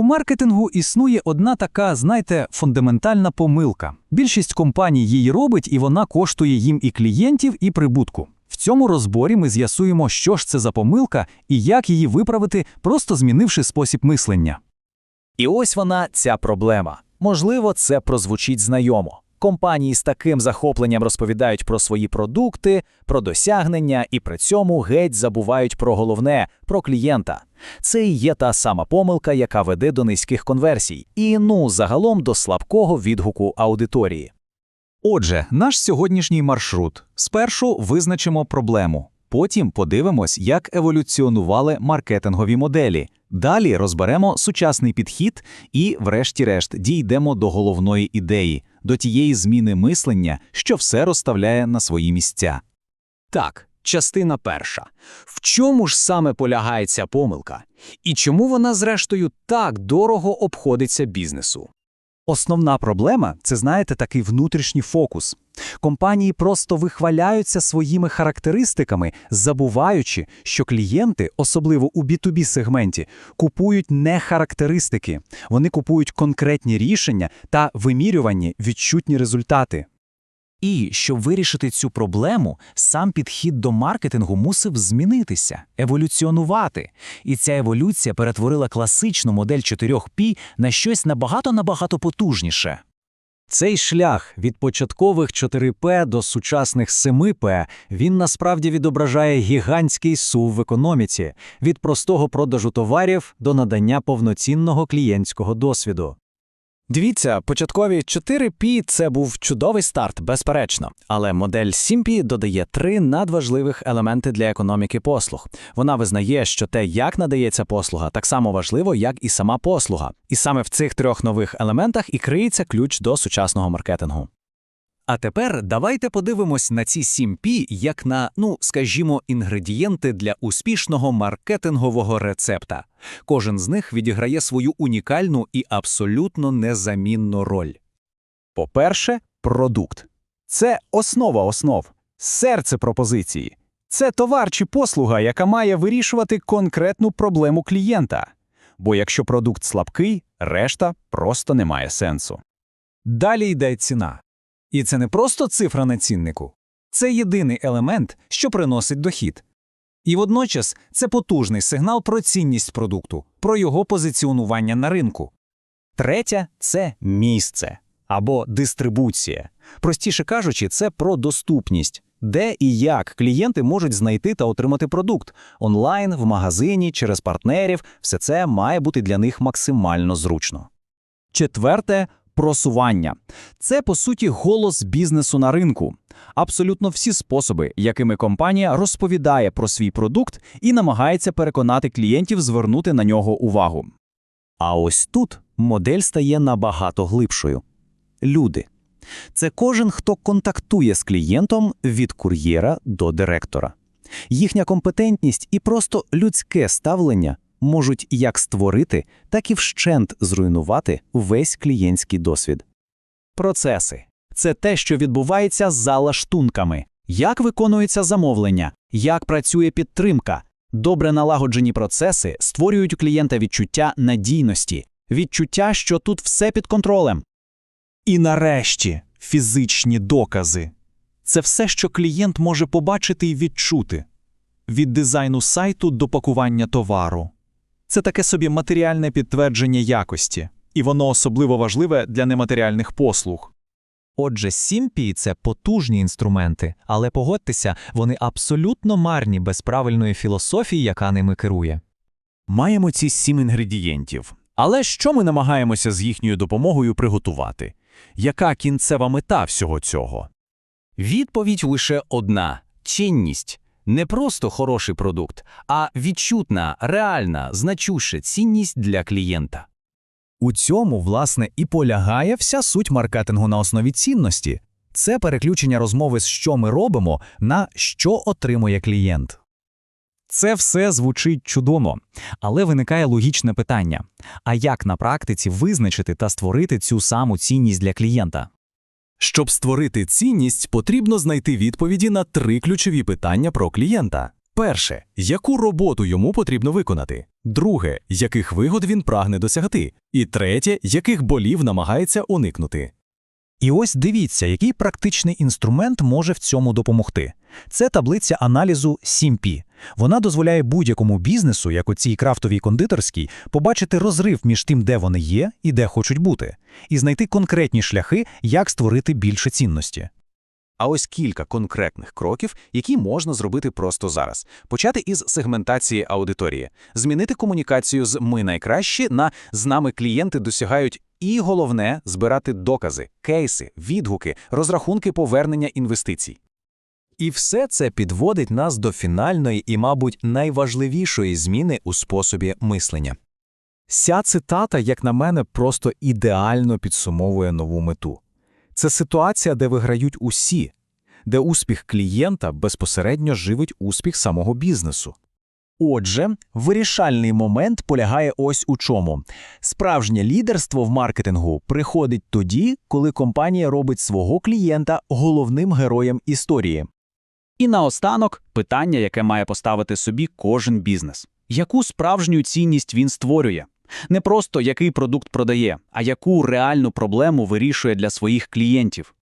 У маркетингу існує одна така, знаєте, фундаментальна помилка. Більшість компаній її робить, і вона коштує їм і клієнтів, і прибутку. В цьому розборі ми з'ясуємо, що ж це за помилка і як її виправити, просто змінивши спосіб мислення. І ось вона, ця проблема. Можливо, це прозвучить знайомо. Компанії з таким захопленням розповідають про свої продукти, про досягнення і при цьому геть забувають про головне про клієнта. Це і є та сама помилка, яка веде до низьких конверсій, і ну загалом до слабкого відгуку аудиторії. Отже, наш сьогоднішній маршрут. Спершу визначимо проблему. Потім подивимось, як еволюціонували маркетингові моделі. Далі розберемо сучасний підхід і, врешті-решт, дійдемо до головної ідеї, до тієї зміни мислення, що все розставляє на свої місця. Так, частина перша. В чому ж саме полягає ця помилка? І чому вона, зрештою, так дорого обходиться бізнесу? Основна проблема це, знаєте, такий внутрішній фокус. Компанії просто вихваляються своїми характеристиками, забуваючи, що клієнти, особливо у B2B сегменті, купують не характеристики, вони купують конкретні рішення та вимірювані відчутні результати. І щоб вирішити цю проблему, сам підхід до маркетингу мусив змінитися, еволюціонувати. І ця еволюція перетворила класичну модель 4P на щось набагато-набагато потужніше. Цей шлях від початкових 4П до сучасних 7П, він насправді відображає гігантський сув в економіці від простого продажу товарів до надання повноцінного клієнтського досвіду. Дивіться, початкові 4P – це був чудовий старт, безперечно. Але модель 7P додає три надважливих елементи для економіки послуг. Вона визнає, що те, як надається послуга, так само важливо, як і сама послуга. І саме в цих трьох нових елементах і криється ключ до сучасного маркетингу. А тепер давайте подивимось на ці 7P як на, ну, скажімо, інгредієнти для успішного маркетингового рецепта. Кожен з них відіграє свою унікальну і абсолютно незамінну роль. По-перше, продукт. Це основа основ, серце пропозиції. Це товар чи послуга, яка має вирішувати конкретну проблему клієнта. Бо якщо продукт слабкий, решта просто не має сенсу. Далі йде ціна. І це не просто цифра на ціннику, це єдиний елемент, що приносить дохід. І водночас це потужний сигнал про цінність продукту, про його позиціонування на ринку. Третя це місце або дистрибуція. Простіше кажучи, це про доступність, де і як клієнти можуть знайти та отримати продукт онлайн, в магазині, через партнерів. Все це має бути для них максимально зручно. Четверте просування. Це, по суті, голос бізнесу на ринку. Абсолютно всі способи, якими компанія розповідає про свій продукт і намагається переконати клієнтів звернути на нього увагу. А ось тут модель стає набагато глибшою. Люди. Це кожен, хто контактує з клієнтом від кур'єра до директора. Їхня компетентність і просто людське ставлення можуть як створити, так і вщент зруйнувати весь клієнтський досвід. Процеси це те, що відбувається за лаштунками, як виконується замовлення, як працює підтримка. Добре налагоджені процеси створюють у клієнта відчуття надійності, відчуття, що тут все під контролем. І нарешті фізичні докази. Це все, що клієнт може побачити і відчути від дизайну сайту до пакування товару. Це таке собі матеріальне підтвердження якості, і воно особливо важливе для нематеріальних послуг. Отже, 7P – це потужні інструменти, але погодьтеся, вони абсолютно марні без правильної філософії, яка ними керує. Маємо ці сім інгредієнтів. Але що ми намагаємося з їхньою допомогою приготувати? Яка кінцева мета всього цього? Відповідь лише одна цінність. Не просто хороший продукт, а відчутна, реальна, значуща цінність для клієнта. У цьому, власне, і полягає вся суть маркетингу на основі цінності. Це переключення розмови з що ми робимо на що отримує клієнт. Це все звучить чудово, але виникає логічне питання: а як на практиці визначити та створити цю саму цінність для клієнта? Щоб створити цінність, потрібно знайти відповіді на три ключові питання про клієнта. Перше, яку роботу йому потрібно виконати? Друге, яких вигод він прагне досягти. І третє, яких болів намагається уникнути. І ось дивіться, який практичний інструмент може в цьому допомогти. Це таблиця аналізу 7P. Вона дозволяє будь-якому бізнесу, як оцій крафтовій кондитерській, побачити розрив між тим, де вони є і де хочуть бути, і знайти конкретні шляхи, як створити більше цінності. А ось кілька конкретних кроків, які можна зробити просто зараз. Почати із сегментації аудиторії, змінити комунікацію з «ми найкращі» на «з нами клієнти досягають» і, головне, збирати докази, кейси, відгуки, розрахунки повернення інвестицій. І все це підводить нас до фінальної і, мабуть, найважливішої зміни у способі мислення. Ця цитата, як на мене, просто ідеально підсумовує нову мету. Це ситуація, де виграють усі, де успіх клієнта безпосередньо живить успіх самого бізнесу. Отже, вирішальний момент полягає ось у чому. Справжнє лідерство в маркетингу приходить тоді, коли компанія робить свого клієнта головним героєм історії. І наостанок питання, яке має поставити собі кожен бізнес. Яку справжню цінність він створює? Не просто який продукт продає, а яку реальну проблему вирішує для своїх клієнтів.